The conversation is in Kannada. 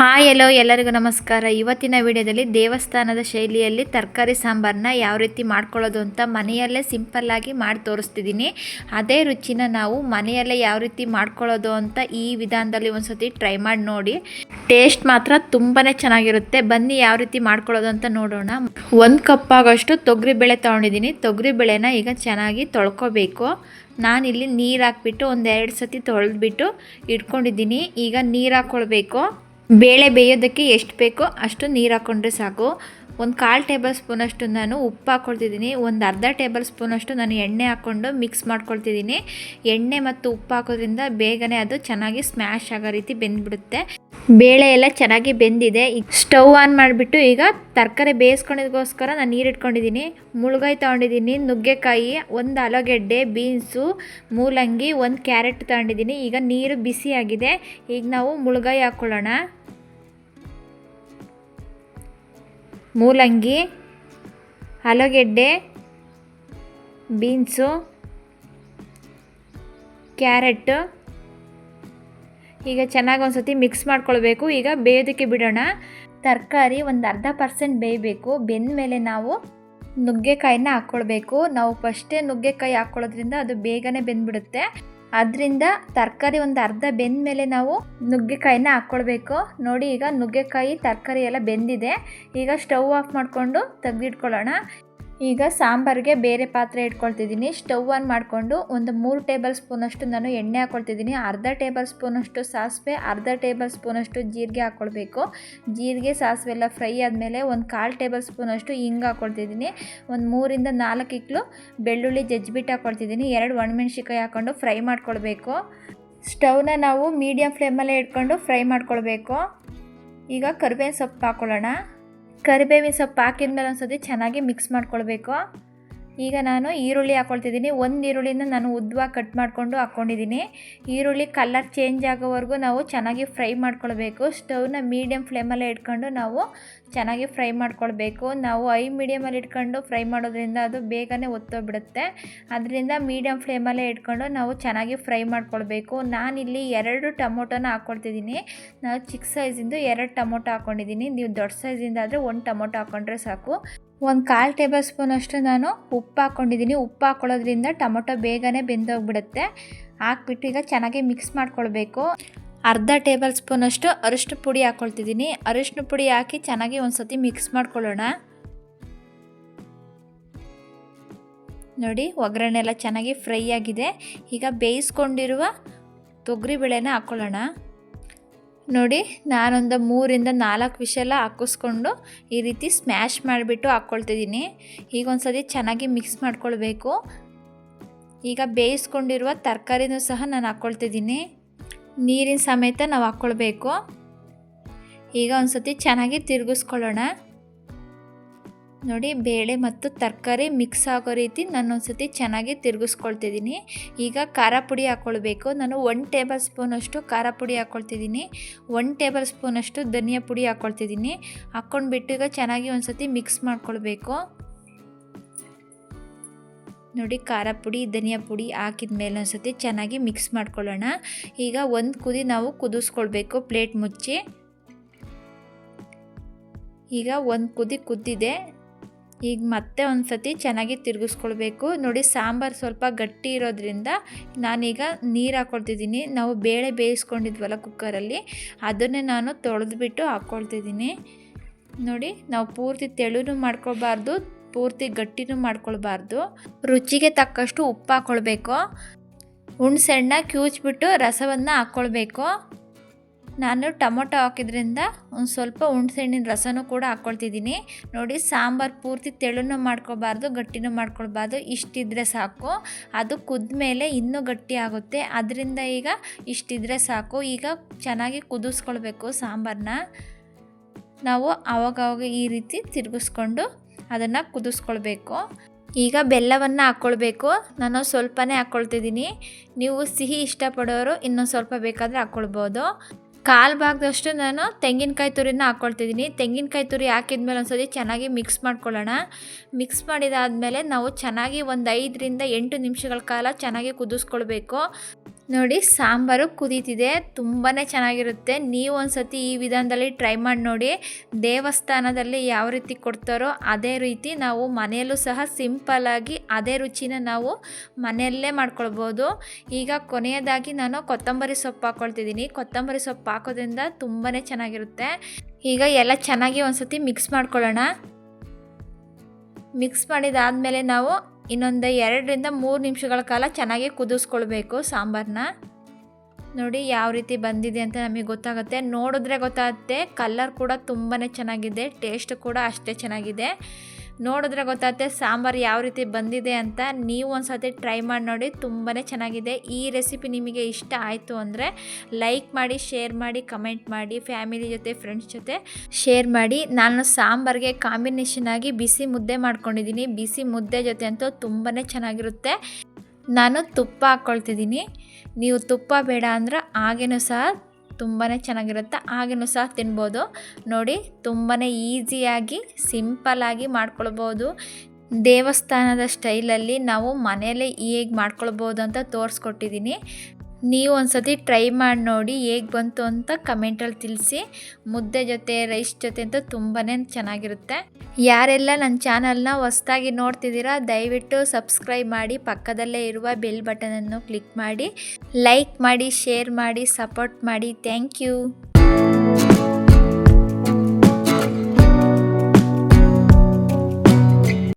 ಹಾಯ್ ಎಲ್ಲೋ ಎಲ್ಲರಿಗೂ ನಮಸ್ಕಾರ. ಇವತ್ತಿನ ವಿಡಿಯೋದಲ್ಲಿ ದೇವಸ್ಥಾನದ ಶೈಲಿಯಲ್ಲಿ ತರಕಾರಿ ಸಾಂಬಾರನ್ನ ಯಾವ ರೀತಿ ಮಾಡ್ಕೊಳ್ಳೋದು ಅಂತ ಮನೆಯಲ್ಲೇ ಸಿಂಪಲ್ಲಾಗಿ ಮಾಡಿ ತೋರಿಸ್ತಿದ್ದೀನಿ. ಅದೇ ರುಚಿನ ನಾವು ಮನೆಯಲ್ಲೇ ಯಾವ ರೀತಿ ಮಾಡ್ಕೊಳ್ಳೋದು ಅಂತ ಈ ವಿಧಾನದಲ್ಲಿ ಒಂದ್ಸತಿ ಟ್ರೈ ಮಾಡಿ ನೋಡಿ. ಟೇಸ್ಟ್ ಮಾತ್ರ ತುಂಬಾ ಚೆನ್ನಾಗಿರುತ್ತೆ. ಬನ್ನಿ ಯಾವ ರೀತಿ ಮಾಡ್ಕೊಳ್ಳೋದು ಅಂತ ನೋಡೋಣ. ಒಂದು ಕಪ್ ಆಗೋಷ್ಟು ತೊಗರಿಬೇಳೆ ತೊಗೊಂಡಿದ್ದೀನಿ. ತೊಗರಿಬೇಳೆನ ಈಗ ಚೆನ್ನಾಗಿ ತೊಳ್ಕೊಬೇಕು. ನಾನಿಲ್ಲಿ ನೀರು ಹಾಕ್ಬಿಟ್ಟು ಒಂದೆರಡು ಸತಿ ತೊಳೆದ್ಬಿಟ್ಟು ಇಟ್ಕೊಂಡಿದ್ದೀನಿ. ಈಗ ನೀರು ಹಾಕ್ಕೊಳ್ಬೇಕು. ಬೇಳೆ ಬೇಯೋದಕ್ಕೆ ಎಷ್ಟು ಬೇಕೋ ಅಷ್ಟು ನೀರು ಹಾಕ್ಕೊಂಡ್ರೆ ಸಾಕು. ಒಂದು ಕಾಲು ಟೇಬಲ್ ಸ್ಪೂನಷ್ಟು ನಾನು ಉಪ್ಪು ಹಾಕ್ಕೊಳ್ತಿದ್ದೀನಿ ಒಂದು ಅರ್ಧ ಟೇಬಲ್ ಸ್ಪೂನಷ್ಟು ನಾನು ಎಣ್ಣೆ ಹಾಕ್ಕೊಂಡು ಮಿಕ್ಸ್ ಮಾಡ್ಕೊಳ್ತಿದ್ದೀನಿ. ಎಣ್ಣೆ ಮತ್ತು ಉಪ್ಪು ಹಾಕೋದ್ರಿಂದ ಬೇಗನೆ ಅದು ಚೆನ್ನಾಗಿ ಸ್ಮ್ಯಾಶ್ ಆಗೋ ರೀತಿ ಬೆಂದ್ಬಿಡುತ್ತೆ. ಬೇಳೆ ಎಲ್ಲ ಚೆನ್ನಾಗಿ ಬೆಂದಿದೆ. ಸ್ಟವ್ ಆನ್ ಮಾಡಿಬಿಟ್ಟು ಈಗ ತರಕಾರಿ ಬೇಯಿಸ್ಕೊಂಡಿದ್ಗೋಸ್ಕರ ನಾನು ನೀರು ಇಟ್ಕೊಂಡಿದ್ದೀನಿ. ಮುಳುಗಾಯಿ ತೊಗೊಂಡಿದ್ದೀನಿ, ನುಗ್ಗೆಕಾಯಿ, ಒಂದು ಆಲೂಗೆಡ್ಡೆ, ಬೀನ್ಸು, ಮೂಲಂಗಿ, ಒಂದು ಕ್ಯಾರೆಟ್ ತೊಗೊಂಡಿದ್ದೀನಿ. ಈಗ ನೀರು ಬಿಸಿಯಾಗಿದೆ ಈಗ ನಾವು ಮುಳುಗಾಯಿ ಹಾಕ್ಕೊಳ್ಳೋಣ ಮೂಲಂಗಿ, ಆಲೂಗೆಡ್ಡೆ, ಬೀನ್ಸು, ಕ್ಯಾರೆಟ್. ಈಗ ಚೆನ್ನಾಗಿ ಒಂದು ಸತಿ ಮಿಕ್ಸ್ ಮಾಡ್ಕೊಳ್ಬೇಕು. ಈಗ ಬೇಯೋದಕ್ಕೆ ಬಿಡೋಣ. ತರಕಾರಿ ಒಂದು ಅರ್ಧ ಪರ್ಸೆಂಟ್ ಬೇಯಬೇಕು. ಬೆಂದ ಮೇಲೆ ನಾವು ನುಗ್ಗೆಕಾಯಿನ ಹಾಕ್ಕೊಳ್ಬೇಕು. ನಾವು ಫಸ್ಟೇ ನುಗ್ಗೆಕಾಯಿ ಹಾಕ್ಕೊಳ್ಳೋದ್ರಿಂದ ಅದು ಬೇಗನೆ ಬೆಂದ್ಬಿಡುತ್ತೆ. ಅದರಿಂದ ತರಕಾರಿ ಒಂದು ಅರ್ಧ ಬೆಂದ ಮೇಲೆ ನಾವು ನುಗ್ಗೆಕಾಯಿನ ಹಾಕ್ಕೊಳ್ಬೇಕು. ನೋಡಿ ಈಗ ನುಗ್ಗೆಕಾಯಿ, ತರಕಾರಿ ಎಲ್ಲ ಬೆಂದಿದೆ. ಈಗ ಸ್ಟವ್ ಆಫ್ ಮಾಡಿಕೊಂಡು ತೆಗೆದಿಟ್ಕೊಳ್ಳೋಣ. ಈಗ ಸಾಂಬಾರಿಗೆ ಬೇರೆ ಪಾತ್ರೆ ಇಟ್ಕೊಳ್ತಿದ್ದೀನಿ. ಸ್ಟವ್ ಆನ್ ಮಾಡಿಕೊಂಡು ಒಂದು ಮೂರು ಟೇಬಲ್ ಸ್ಪೂನಷ್ಟು ನಾನು ಎಣ್ಣೆ ಹಾಕ್ಕೊಳ್ತಿದ್ದೀನಿ ಅರ್ಧ ಟೇಬಲ್ ಸ್ಪೂನಷ್ಟು ಸಾಸಿವೆ, ಅರ್ಧ ಟೇಬಲ್ ಸ್ಪೂನಷ್ಟು ಜೀರಿಗೆ ಹಾಕ್ಕೊಳ್ಬೇಕು ಜೀರಿಗೆ, ಸಾಸಿವೆ ಎಲ್ಲ ಫ್ರೈ ಆದಮೇಲೆ ಒಂದು ಕಾಲು ಟೇಬಲ್ ಸ್ಪೂನಷ್ಟು ಹಿಂಗೆ ಹಾಕ್ಕೊಳ್ತಿದ್ದೀನಿ ಒಂದು ಮೂರಿಂದ ನಾಲ್ಕು ಇಕ್ಲು ಬೆಳ್ಳುಳ್ಳಿ ಜಜ್ಜಿಬಿಟ್ಟು ಹಾಕ್ಕೊಳ್ತಿದ್ದೀನಿ ಎರಡು ಒಣಮೆಣ್ಸಿಕಾಯಿ ಹಾಕ್ಕೊಂಡು ಫ್ರೈ ಮಾಡ್ಕೊಳ್ಬೇಕು. ಸ್ಟವ್ನ ನಾವು ಮೀಡಿಯಮ್ ಫ್ಲೇಮಲ್ಲೇ ಇಟ್ಕೊಂಡು ಫ್ರೈ ಮಾಡ್ಕೊಳ್ಬೇಕು. ಈಗ ಕರಿಬೇವಿನ ಸೊಪ್ಪು ಹಾಕ್ಕೊಳ್ಳೋಣ ಕರಿಬೇವಿನ ಸೊಪ್ಪು ಹಾಕಿದ್ಮೇಲೆ ಒಂದು ಚೆನ್ನಾಗಿ ಮಿಕ್ಸ್ ಮಾಡ್ಕೊಳ್ಬೇಕು. ಈಗ ನಾನು ಈರುಳ್ಳಿ ಹಾಕ್ಕೊಳ್ತಿದ್ದೀನಿ ಒಂದು ಈರುಳ್ಳಿನ ನಾನು ಉದ್ದವಾಗಿ ಕಟ್ ಮಾಡಿಕೊಂಡು ಹಾಕ್ಕೊಂಡಿದ್ದೀನಿ ಈರುಳ್ಳಿ ಕಲರ್ ಚೇಂಜ್ ಆಗೋವರೆಗೂ ನಾವು ಚೆನ್ನಾಗಿ ಫ್ರೈ ಮಾಡ್ಕೊಳ್ಬೇಕು. ಸ್ಟವ್ನ ಮೀಡಿಯಮ್ ಫ್ಲೇಮಲ್ಲೇ ಇಟ್ಕೊಂಡು ನಾವು ಚೆನ್ನಾಗಿ ಫ್ರೈ ಮಾಡ್ಕೊಳ್ಬೇಕು. ನಾವು ಐ ಮೀಡಿಯಮಲ್ಲಿ ಇಟ್ಕೊಂಡು ಫ್ರೈ ಮಾಡೋದ್ರಿಂದ ಅದು ಬೇಗನೆ ಒತ್ತೋಗ್ಬಿಡುತ್ತೆ. ಅದರಿಂದ ಮೀಡಿಯಮ್ ಫ್ಲೇಮಲ್ಲೇ ಇಟ್ಕೊಂಡು ನಾವು ಚೆನ್ನಾಗಿ ಫ್ರೈ ಮಾಡ್ಕೊಳ್ಬೇಕು. ನಾನಿಲ್ಲಿ ಎರಡು ಟೊಮೊಟೊನ ಹಾಕ್ಕೊಳ್ತಿದ್ದೀನಿ ನಾನು ಚಿಕ್ಕ ಸೈಜಿಂದು ಎರಡು ಟೊಮೊಟೊ ಹಾಕ್ಕೊಂಡಿದ್ದೀನಿ ನೀವು ದೊಡ್ಡ ಸೈಜಿಂದ ಆದರೆ ಒಂದು ಟೊಮೊಟೊ ಹಾಕ್ಕೊಂಡ್ರೆ ಸಾಕು. ಒಂದು ಕಾಲು ಟೇಬಲ್ ಸ್ಪೂನ್ ಅಷ್ಟು ನಾನು ಉಪ್ಪು ಹಾಕ್ಕೊಂಡಿದ್ದೀನಿ ಉಪ್ಪು ಹಾಕ್ಕೊಳ್ಳೋದ್ರಿಂದ ಟೊಮೊಟೊ ಬೇಗನೆ ಬೆಂದೋಗ್ಬಿಡುತ್ತೆ. ಹಾಕ್ಬಿಟ್ಟು ಈಗ ಚೆನ್ನಾಗಿ ಮಿಕ್ಸ್ ಮಾಡ್ಕೊಳ್ಬೇಕು. ಅರ್ಧ ಟೇಬಲ್ ಸ್ಪೂನಷ್ಟು ಅರಿಶಿನ ಪುಡಿ ಹಾಕ್ಕೊಳ್ತಿದ್ದೀನಿ ಅರಿಶಿನ ಪುಡಿ ಹಾಕಿ ಚೆನ್ನಾಗಿ ಒಂದು ಸತಿ ಮಿಕ್ಸ್ ಮಾಡ್ಕೊಳ್ಳೋಣ. ನೋಡಿ ಒಗ್ಗರಣೆ ಎಲ್ಲ ಚೆನ್ನಾಗಿ ಫ್ರೈ ಆಗಿದೆ. ಈಗ ಬೇಯಿಸ್ಕೊಂಡಿರುವ ತೊಗರಿಬೇಳೆನ ಹಾಕ್ಕೊಳ್ಳೋಣ ನೋಡಿ, ನಾನೊಂದು ಮೂರಿಂದ ನಾಲ್ಕು ವಿಷೆಲ್ಲ ಹಾಕಿಸ್ಕೊಂಡು ಈ ರೀತಿ ಸ್ಮ್ಯಾಶ್ ಮಾಡಿಬಿಟ್ಟು ಹಾಕ್ಕೊಳ್ತಿದ್ದೀನಿ. ಈಗ ಒಂದು ಸತಿ ಚೆನ್ನಾಗಿ ಮಿಕ್ಸ್ ಮಾಡ್ಕೊಳ್ಬೇಕು. ಈಗ ಬೇಯಿಸ್ಕೊಂಡಿರುವ ತರಕಾರಿನೂ ಸಹ ನಾನು ಹಾಕ್ಕೊಳ್ತಿದ್ದೀನಿ. ನೀರಿನ ಸಮೇತ ನಾವು ಹಾಕ್ಕೊಳ್ಬೇಕು. ಈಗ ಒಂದು ಸತಿ ಚೆನ್ನಾಗಿ ತಿರುಗಿಸ್ಕೊಳ್ಳೋಣ. ನೋಡಿ, ಬೇಳೆ ಮತ್ತು ತರಕಾರಿ ಮಿಕ್ಸ್ ಆಗೋ ರೀತಿ ನಾನು ಒಂದ್ಸತಿ ಚೆನ್ನಾಗಿ ತಿರುಗಿಸ್ಕೊಳ್ತಿದ್ದೀನಿ. ಈಗ ಖಾರ ಪುಡಿ ಹಾಕ್ಕೊಳ್ಬೇಕು ನಾನು ಒನ್ ಟೇಬಲ್ ಸ್ಪೂನಷ್ಟು ಖಾರ ಪುಡಿ ಹಾಕ್ಕೊಳ್ತಿದ್ದೀನಿ ಒನ್ ಟೇಬಲ್ ಸ್ಪೂನಷ್ಟು ಧನಿಯಾ ಪುಡಿ ಹಾಕ್ಕೊಳ್ತಿದ್ದೀನಿ ಹಾಕ್ಕೊಂಡ್ಬಿಟ್ಟು ಈಗ ಚೆನ್ನಾಗಿ ಒಂದ್ಸತಿ ಮಿಕ್ಸ್ ಮಾಡ್ಕೊಳ್ಬೇಕು. ನೋಡಿ, ಖಾರ ಪುಡಿ, ಧನಿಯಾ ಪುಡಿ ಹಾಕಿದ ಮೇಲೆ ಒಂದ್ಸತಿ ಚೆನ್ನಾಗಿ ಮಿಕ್ಸ್ ಮಾಡ್ಕೊಳ್ಳೋಣ. ಈಗ ಒಂದು ಕುದಿ ನಾವು ಕುದಿಸ್ಕೊಳ್ಬೇಕು ಪ್ಲೇಟ್ ಮುಚ್ಚಿ. ಈಗ ಒಂದು ಕುದಿ ಕುದ್ದಿದೆ. ಈಗ ಮತ್ತೆ ಒಂದು ಸತಿ ಚೆನ್ನಾಗಿ ತಿರುಗಿಸ್ಕೊಳ್ಬೇಕು. ನೋಡಿ ಸಾಂಬಾರು ಸ್ವಲ್ಪ ಗಟ್ಟಿ ಇರೋದ್ರಿಂದ ನಾನೀಗ ನೀರು ಹಾಕ್ಕೊಳ್ತಿದ್ದೀನಿ ನಾವು ಬೇಳೆ ಬೇಯಿಸ್ಕೊಂಡಿದ್ವಲ್ಲ ಕುಕ್ಕರಲ್ಲಿ, ಅದನ್ನೇ ನಾನು ತೊಳೆದ್ಬಿಟ್ಟು ಹಾಕ್ಕೊಳ್ತಿದ್ದೀನಿ ನೋಡಿ, ನಾವು ಪೂರ್ತಿ ತೆಳುನೂ ಮಾಡ್ಕೊಳ್ಬಾರ್ದು, ಪೂರ್ತಿ ಗಟ್ಟಿನೂ ಮಾಡ್ಕೊಳ್ಬಾರ್ದು. ರುಚಿಗೆ ತಕ್ಕಷ್ಟು ಉಪ್ಪು ಹಾಕ್ಕೊಳ್ಬೇಕು ಹುಣ್ಸೆಣ್ಣ ಕ್ಯೂಚ್ಬಿಟ್ಟು ರಸವನ್ನು ಹಾಕ್ಕೊಳ್ಬೇಕು ನಾನು ಟೊಮೊಟೊ ಹಾಕಿದ್ರಿಂದ ಒಂದು ಸ್ವಲ್ಪ ಹುಣ್ಸೆಹಣ್ಣಿನ ರಸನೂ ಕೂಡ ಹಾಕ್ಕೊಳ್ತಿದ್ದೀನಿ ನೋಡಿ, ಸಾಂಬಾರು ಪೂರ್ತಿ ತೆಳುನೂ ಮಾಡ್ಕೋಬಾರ್ದು ಗಟ್ಟಿನೂ ಮಾಡ್ಕೊಳ್ಬಾರ್ದು, ಇಷ್ಟಿದ್ರೆ ಸಾಕು. ಅದು ಕುದ್ಮೇಲೆ ಇನ್ನೂ ಗಟ್ಟಿ ಆಗುತ್ತೆ. ಅದರಿಂದ ಈಗ ಇಷ್ಟಿದ್ರೆ ಸಾಕು. ಈಗ ಚೆನ್ನಾಗಿ ಕುದಿಸ್ಕೊಳ್ಬೇಕು ಸಾಂಬಾರನ್ನ ನಾವು ಆವಾಗವಾಗ ಈ ರೀತಿ ತಿರುಗಿಸ್ಕೊಂಡು ಅದನ್ನು ಕುದಿಸ್ಕೊಳ್ಬೇಕು. ಈಗ ಬೆಲ್ಲವನ್ನು ಹಾಕ್ಕೊಳ್ಬೇಕು ನಾನು ಸ್ವಲ್ಪನೇ ಹಾಕ್ಕೊಳ್ತಿದ್ದೀನಿ ನೀವು ಸಿಹಿ ಇಷ್ಟಪಡೋರು ಇನ್ನೊಂದು ಸ್ವಲ್ಪ ಬೇಕಾದರೆ ಹಾಕ್ಕೊಳ್ಬೋದು ಕಾಲು ಭಾಗದಷ್ಟು ನಾನು ತೆಂಗಿನಕಾಯಿ ತುರಿನ ಹಾಕ್ಕೊಳ್ತಿದ್ದೀನಿ ತೆಂಗಿನಕಾಯಿ ತುರಿ ಹಾಕಿದ್ಮೇಲೆ ಒಂದ್ಸತಿ ಚೆನ್ನಾಗಿ ಮಿಕ್ಸ್ ಮಾಡ್ಕೊಳ್ಳೋಣ. ಮಿಕ್ಸ್ ಮಾಡಿದಾದಮೇಲೆ ನಾವು ಚೆನ್ನಾಗಿ ಒಂದು ಐದರಿಂದ ಎಂಟು ನಿಮಿಷಗಳ ಕಾಲ ಚೆನ್ನಾಗಿ ಕುದಿಸ್ಕೊಳ್ಬೇಕು. ನೋಡಿ, ಸಾಂಬಾರು ಕುದೀತಿದೆ. ತುಂಬಾ ಚೆನ್ನಾಗಿರುತ್ತೆ. ನೀವು ಒಂದ್ಸತಿ ಈ ವಿಧಾನದಲ್ಲಿ ಟ್ರೈ ಮಾಡಿ ನೋಡಿ, ದೇವಸ್ಥಾನದಲ್ಲಿ ಯಾವ ರೀತಿ ಕೊಡ್ತಾರೋ ಅದೇ ರೀತಿ ನಾವು ಮನೆಯಲ್ಲೂ ಸಹ ಸಿಂಪಲ್ಲಾಗಿ ಅದೇ ರುಚಿನ ನಾವು ಮನೆಯಲ್ಲೇ ಮಾಡ್ಕೊಳ್ಬೋದು. ಈಗ ಕೊನೆಯದಾಗಿ ನಾನು ಕೊತ್ತಂಬರಿ ಸೊಪ್ಪು ಹಾಕ್ಕೊಳ್ತಿದ್ದೀನಿ ಕೊತ್ತಂಬರಿ ಸೊಪ್ಪು ಹಾಕೋದ್ರಿಂದ ತುಂಬಾ ಚೆನ್ನಾಗಿರುತ್ತೆ. ಈಗ ಎಲ್ಲ ಚೆನ್ನಾಗಿ ಒಂದ್ಸತಿ ಮಿಕ್ಸ್ ಮಾಡ್ಕೊಳ್ಳೋಣ. ಮಿಕ್ಸ್ ಮಾಡಿದಾದಮೇಲೆ ನಾವು ಇನ್ನೊಂದು ಎರಡರಿಂದ ಮೂರು ನಿಮಿಷಗಳ ಕಾಲ ಚೆನ್ನಾಗಿ ಕುದಿಸ್ಕೊಳ್ಬೇಕು ಸಾಂಬಾರನ್ನ ನೋಡಿ ಯಾವ ರೀತಿ ಬಂದಿದೆ ಅಂತ ನಮಗೆ ಗೊತ್ತಾಗುತ್ತೆ. ನೋಡಿದ್ರೆ ಗೊತ್ತಾಗುತ್ತೆ ಕಲರ್ ಕೂಡ ತುಂಬಾ ಚೆನ್ನಾಗಿದೆ ಟೇಸ್ಟ್ ಕೂಡ ಅಷ್ಟೇ ಚೆನ್ನಾಗಿದೆ. ನೋಡಿದ್ರೆ ಗೊತ್ತಾಗುತ್ತೆ ಸಾಂಬಾರು ಯಾವ ರೀತಿ ಬಂದಿದೆ ಅಂತ ನೀವು ಒಂದು ಸತಿ ಟ್ರೈ ಮಾಡಿ ನೋಡಿ ತುಂಬಾ ಚೆನ್ನಾಗಿದೆ. ಈ ರೆಸಿಪಿ ನಿಮಗೆ ಇಷ್ಟ ಆಯಿತು ಅಂದರೆ ಲೈಕ್ ಮಾಡಿ ಶೇರ್ ಮಾಡಿ ಕಮೆಂಟ್ ಮಾಡಿ ಫ್ಯಾಮಿಲಿ ಜೊತೆ ಫ್ರೆಂಡ್ಸ್ ಜೊತೆ ಶೇರ್ ಮಾಡಿ. ನಾನು ಸಾಂಬಾರಿಗೆ ಕಾಂಬಿನೇಷನ್ ಆಗಿ ಬಿಸಿ ಮುದ್ದೆ ಮಾಡ್ಕೊಂಡಿದ್ದೀನಿ. ಬಿಸಿ ಮುದ್ದೆ ಜೊತೆ ಅಂತೂ ತುಂಬಾ ಚೆನ್ನಾಗಿರುತ್ತೆ. ನಾನು ತುಪ್ಪ ಹಾಕ್ಕೊಳ್ತಿದ್ದೀನಿ. ನೀವು ತುಪ್ಪ ಬೇಡ ಅಂದ್ರೆ ಹಾಗೇನೂ ಸಹ ತುಂಬಾ ಚೆನ್ನಾಗಿರುತ್ತೆ. ಹಾಗೆಯೂ ಸಹ ತಿನ್ಬೋದು. ನೋಡಿ ತುಂಬಾ ಈಸಿಯಾಗಿ ಸಿಂಪಲ್ಲಾಗಿ ಮಾಡ್ಕೊಳ್ಬೋದು. ದೇವಸ್ಥಾನದ ಸ್ಟೈಲಲ್ಲಿ ನಾವು ಮನೆಯಲ್ಲೇ ಹೇಗೆ ಮಾಡ್ಕೊಳ್ಬೋದು ಅಂತ ತೋರಿಸ್ಕೊಟ್ಟಿದ್ದೀನಿ. ನೀವು ಒಂದ್ಸತಿ ಟ್ರೈ ಮಾಡಿ ನೋಡಿ ಹೇಗೆ ಬಂತು ಅಂತ ಕಮೆಂಟಲ್ಲಿ ತಿಳಿಸಿ. ಮುದ್ದೆ ಜೊತೆ ರೈಸ್ ಜೊತೆ ಅಂತ ತುಂಬಾ ಚೆನ್ನಾಗಿರುತ್ತೆ. ಯಾರೆಲ್ಲ ನನ್ನ ಚಾನಲ್ನ ಹೊಸ್ದಾಗಿ ನೋಡ್ತಿದ್ದೀರಾ, ದಯವಿಟ್ಟು ಸಬ್ಸ್ಕ್ರೈಬ್ ಮಾಡಿ, ಪಕ್ಕದಲ್ಲೇ ಇರುವ ಬೆಲ್ ಬಟನನ್ನು ಕ್ಲಿಕ್ ಮಾಡಿ. ಲೈಕ್ ಮಾಡಿ ಶೇರ್ ಮಾಡಿ ಸಪೋರ್ಟ್ ಮಾಡಿ. Thank you